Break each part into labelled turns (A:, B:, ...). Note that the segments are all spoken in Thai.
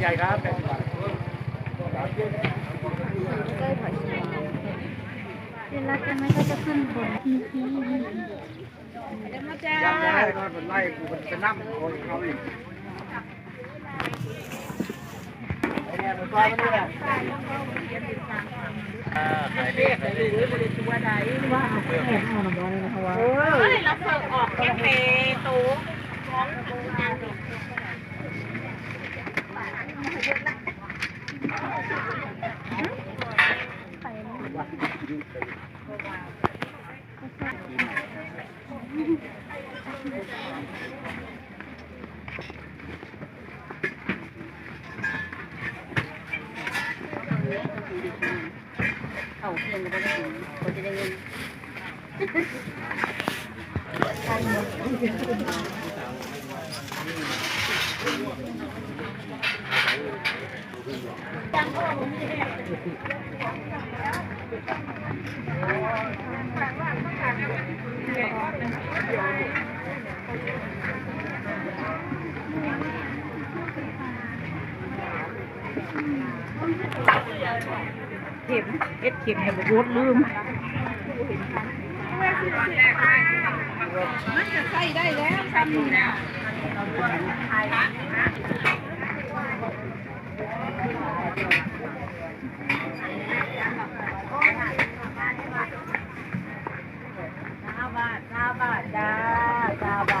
A: ใหญ่ครับแปดสิบบาท
B: ใหอยเชลล์เวลากันไหมก็จะขึ้นบนทีที
C: เดี๋ยวมาจ้า
A: ย่างได้ก็เป็นไล่กูเป็นน้ำโอ้ยเขาอีกไอ้เนี่ยมันก็ไม่ได้อ่าขายดีขายดี
C: เฮ้ยเราเสิร์ฟออกแค่เปตูของงานดิ เอาเพียงก็ได้ก็จะได้เงิน
B: เข็มเอ็ดเข็มเนี่ยบอกรถลืม
C: มันจะใส่ได้แล้วทำนี่นะ
B: เก้าบาทเก้าบาทจ้าเก้าบา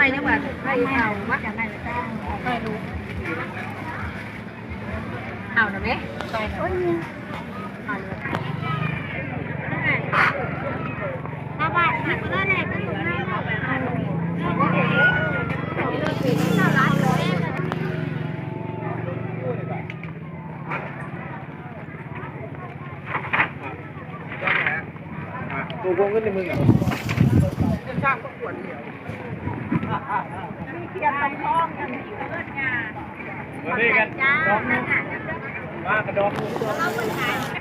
C: อาเลยจ้า
B: ไม่นะว่าไม่เอาวัดอย่า ทหักก็ได้ก็ถูกห้าบาทห้าล้านร้อย
A: ตัววงกันในมึงอะ
C: มีเทียนตำท้องกันอยู่เลิศงาน
A: มาด้วยกันดอกมากระดอก
C: เราคนขาย